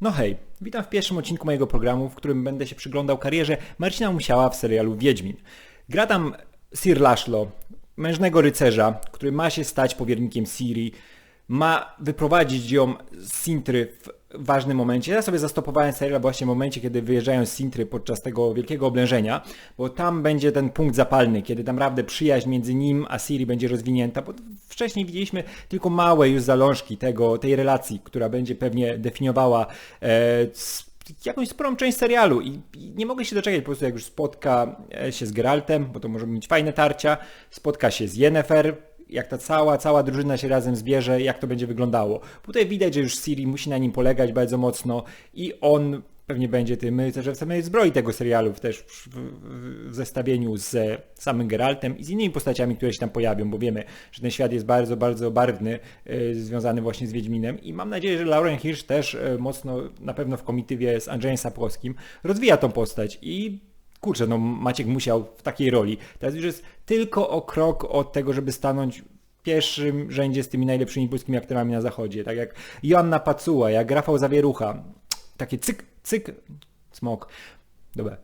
No hej, witam w pierwszym odcinku mojego programu, w którym będę się przyglądał karierze Marcina Musiała w serialu Wiedźmin. Gra tam Sir Lashlo, mężnego rycerza, który ma się stać powiernikiem Ciri, ma wyprowadzić ją z Sintry w ważnym momencie. Ja sobie zastopowałem serial właśnie w momencie, kiedy wyjeżdżają z Sintry podczas tego wielkiego oblężenia, bo tam będzie ten punkt zapalny, kiedy tam naprawdę przyjaźń między nim a Ciri będzie rozwinięta, bo wcześniej widzieliśmy tylko małe już zalążki tego, tej relacji, która będzie pewnie definiowała e, jakąś sporą część serialu i, i, nie mogę się doczekać po prostu jak już spotka e, się z Geraltem, bo to może mieć fajne tarcia, spotka się z Yennefer, jak ta cała, cała drużyna się razem zbierze, jak to będzie wyglądało. Tutaj widać, że już Siri musi na nim polegać bardzo mocno i on pewnie będzie tym rycerzem zbroi tego serialu też w, w, w, zestawieniu z samym Geraltem i z innymi postaciami, które się tam pojawią, bo wiemy, że ten świat jest bardzo, bardzo barwny, yy, związany właśnie z Wiedźminem i mam nadzieję, że Lauren Hirsch też yy, mocno, na pewno w komitywie z Andrzejem Sapłowskim rozwija tą postać i kurczę, no Maciek musiał w takiej roli. Teraz już jest tylko o krok od tego, żeby stanąć pierwszym rzędzie z tymi najlepszymi polskimi aktorami na zachodzie. Tak jak Joanna Pacuła, jak Rafał Zawierucha. Takie cyk, cyk, smok. Dobra.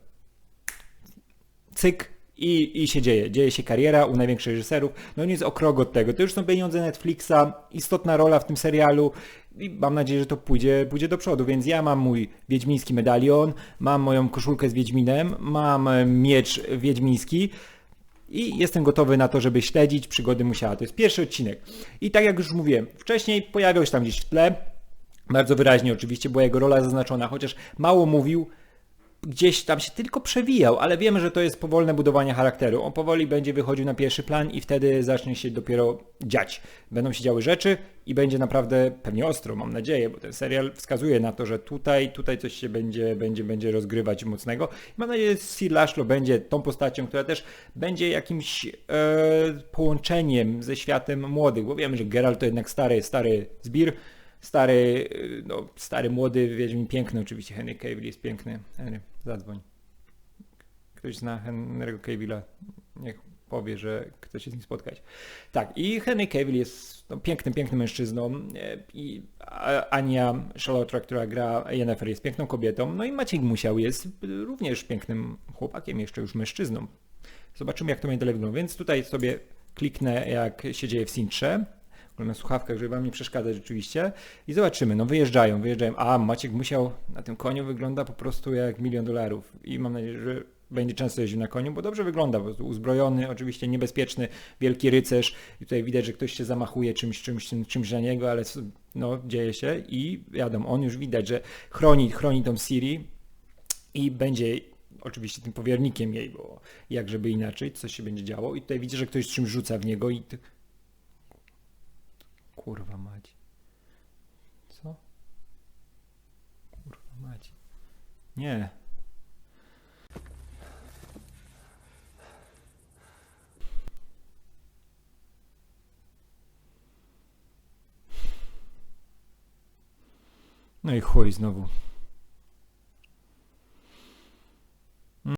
Cyk, i, I się dzieje. Dzieje się kariera u największych reżyserów. No jest o krok od tego. To już są pieniądze Netflixa, istotna rola w tym serialu i mam nadzieję, że to pójdzie, pójdzie do przodu. Więc ja mam mój wiedźmiński medalion, mam moją koszulkę z Wiedźminem, mam miecz wiedźmiński i jestem gotowy na to, żeby śledzić przygody Musiała. To jest pierwszy odcinek. I tak jak już mówiłem, wcześniej pojawiał się tam gdzieś w tle, bardzo wyraźnie oczywiście była jego rola zaznaczona, chociaż mało mówił, gdzieś tam się tylko przewijał, ale wiemy, że to jest powolne budowanie charakteru. On powoli będzie wychodził na pierwszy plan i wtedy zacznie się dopiero dziać. Będą się działy rzeczy i będzie naprawdę pewnie ostro, mam nadzieję, bo ten serial wskazuje na to, że tutaj, tutaj coś się będzie, będzie, będzie rozgrywać mocnego. I mam nadzieję, że Sir Lashlo będzie tą postacią, która też będzie jakimś e, połączeniem ze światem młodych, bo wiemy, że Geralt to jednak stary, stary zbir, stary, no, stary, młody Wiedźmin, piękny oczywiście, Henry Cavill jest piękny. Henry, zadzwoń. Ktoś zna Henry'ego Cavilla, niech powie, że chce się z nim spotkać. Tak, i Henry Cavill jest no, pięknym, pięknym mężczyzną e, i Ania Charlotte, która gra Yennefer jest piękną kobietą, no i Maciej Musiał jest również pięknym chłopakiem, jeszcze już mężczyzną. Zobaczymy, jak to będzie dalej wyglądać. Więc tutaj sobie kliknę, jak się dzieje w Sintrze na słuchawkach, żeby wam nie przeszkadzać rzeczywiście. I zobaczymy, no wyjeżdżają, wyjeżdżają. A, Maciek musiał, na tym koniu wygląda po prostu jak milion dolarów. I mam nadzieję, że będzie często jeździł na koniu, bo dobrze wygląda, bo uzbrojony, oczywiście niebezpieczny, wielki rycerz. I tutaj widać, że ktoś się zamachuje czymś, czymś, czymś na niego, ale no, dzieje się i wiadomo, on już widać, że chroni, chroni tą Siri i będzie oczywiście tym powiernikiem jej, bo jak żeby inaczej, coś się będzie działo. I tutaj widzę, że ktoś czymś rzuca w niego i Kurwa mać. Co? Kurwa mać. Nie. No i chuj znowu.